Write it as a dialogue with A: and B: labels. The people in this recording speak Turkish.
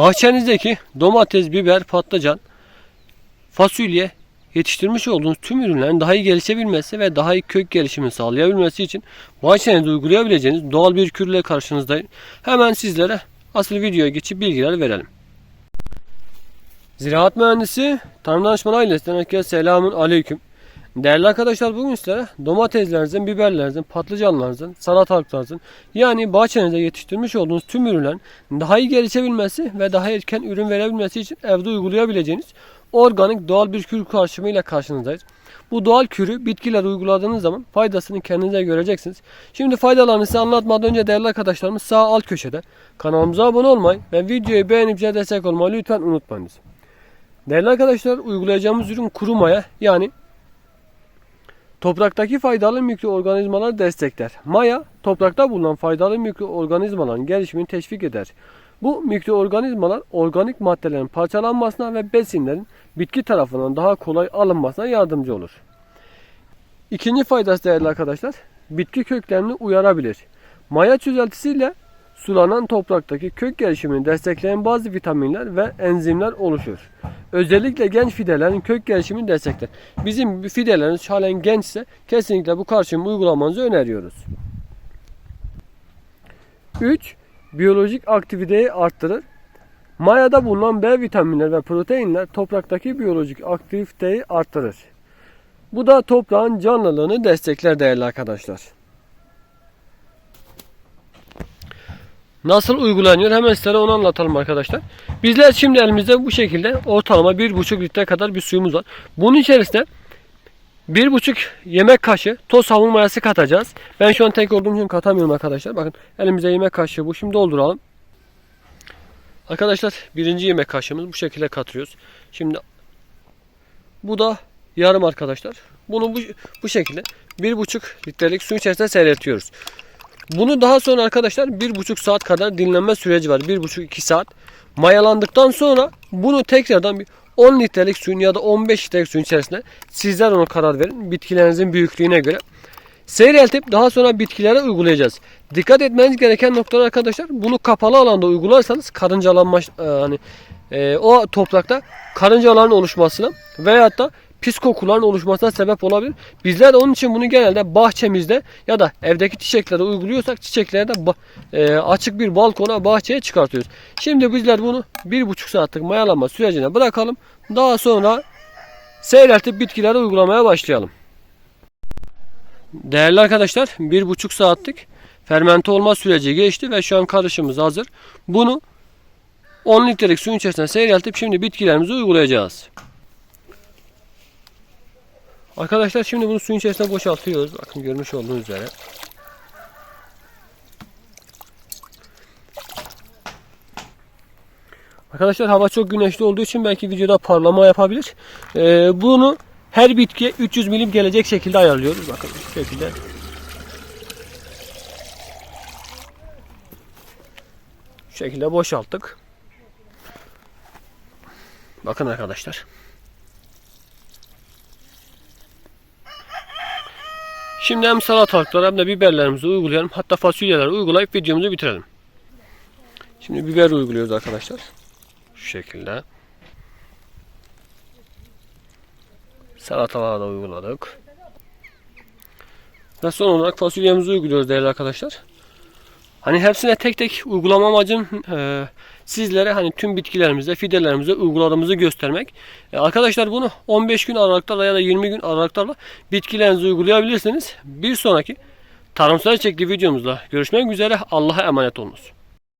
A: Bahçenizdeki domates, biber, patlıcan, fasulye yetiştirmiş olduğunuz tüm ürünlerin daha iyi gelişebilmesi ve daha iyi kök gelişimini sağlayabilmesi için bahçenizde uygulayabileceğiniz doğal bir kürle karşınızdayım. Hemen sizlere asıl videoya geçip bilgiler verelim. Ziraat Mühendisi Tarım Danışmanı ailesinden herkese selamun aleyküm. Değerli arkadaşlar bugün sizlere domateslerinizin, biberlerinizin, patlıcanlarınızın, salatalıklarınızın yani bahçenizde yetiştirmiş olduğunuz tüm ürünlerin daha iyi gelişebilmesi ve daha erken ürün verebilmesi için evde uygulayabileceğiniz organik doğal bir kür karşımıyla karşınızdayız. Bu doğal kürü bitkiler uyguladığınız zaman faydasını kendinize göreceksiniz. Şimdi faydalarını size anlatmadan önce değerli arkadaşlarımız sağ alt köşede kanalımıza abone olmayı ve videoyu beğenip bize destek olmayı lütfen unutmayınız. Değerli arkadaşlar uygulayacağımız ürün kuru maya yani topraktaki faydalı mikroorganizmaları destekler. Maya toprakta bulunan faydalı mikroorganizmaların gelişimini teşvik eder. Bu mikroorganizmalar organik maddelerin parçalanmasına ve besinlerin bitki tarafından daha kolay alınmasına yardımcı olur. İkinci faydası değerli arkadaşlar, bitki köklerini uyarabilir. Maya çözeltisiyle sulanan topraktaki kök gelişimini destekleyen bazı vitaminler ve enzimler oluşur. Özellikle genç fidelerin kök gelişimini destekler. Bizim fidelerimiz halen gençse kesinlikle bu karşımı uygulamanızı öneriyoruz. 3. Biyolojik aktiviteyi arttırır. Mayada bulunan B vitaminleri ve proteinler topraktaki biyolojik aktiviteyi arttırır. Bu da toprağın canlılığını destekler değerli arkadaşlar. Nasıl uygulanıyor hemen size onu anlatalım arkadaşlar. Bizler şimdi elimizde bu şekilde ortalama 1,5 litre kadar bir suyumuz var. Bunun içerisine 1,5 yemek kaşığı toz hamur mayası katacağız. Ben şu an tek olduğum için katamıyorum arkadaşlar. Bakın elimizde yemek kaşığı bu. Şimdi dolduralım. Arkadaşlar birinci yemek kaşığımız bu şekilde katıyoruz. Şimdi bu da yarım arkadaşlar. Bunu bu, bu şekilde 1,5 litrelik su içerisinde seyretiyoruz. Bunu daha sonra arkadaşlar 1,5 saat kadar dinlenme süreci var. 1,5-2 saat. Mayalandıktan sonra bunu tekrardan bir 10 litrelik suyun ya da 15 litrelik suyun içerisine sizler ona karar verin. Bitkilerinizin büyüklüğüne göre. Seyreltip daha sonra bitkilere uygulayacağız. Dikkat etmeniz gereken noktalar arkadaşlar bunu kapalı alanda uygularsanız karıncalanma e, hani e, o toprakta karıncaların oluşmasına veyahut da pis kokuların oluşmasına sebep olabilir. Bizler de onun için bunu genelde bahçemizde ya da evdeki çiçeklere uyguluyorsak çiçekleri de e, açık bir balkona bahçeye çıkartıyoruz. Şimdi bizler bunu bir buçuk saatlik mayalama sürecine bırakalım. Daha sonra seyreltip bitkilere uygulamaya başlayalım. Değerli arkadaşlar bir buçuk saatlik fermente olma süreci geçti ve şu an karışımız hazır. Bunu 10 litrelik suyun içerisine seyreltip şimdi bitkilerimizi uygulayacağız. Arkadaşlar şimdi bunu suyun içerisine boşaltıyoruz. Bakın görmüş olduğunuz üzere. Arkadaşlar hava çok güneşli olduğu için belki videoda parlama yapabilir. Ee, bunu her bitkiye 300 milim gelecek şekilde ayarlıyoruz. Bakın şu şekilde. Şu şekilde boşalttık. Bakın arkadaşlar. Şimdi hem salatalıklar hem de biberlerimizi uygulayalım. Hatta fasulyeleri uygulayıp videomuzu bitirelim. Şimdi biber uyguluyoruz arkadaşlar. Şu şekilde. Salatalığa da uyguladık. Ve son olarak fasulyemizi uyguluyoruz değerli arkadaşlar. Hani hepsine tek tek uygulama amacım e, sizlere hani tüm bitkilerimize, fidelerimize uyguladığımızı göstermek. E, arkadaşlar bunu 15 gün aralıklarla ya da 20 gün aralıklarla bitkilerinize uygulayabilirsiniz. Bir sonraki tarımsal çekli videomuzda görüşmek üzere. Allah'a emanet olunuz.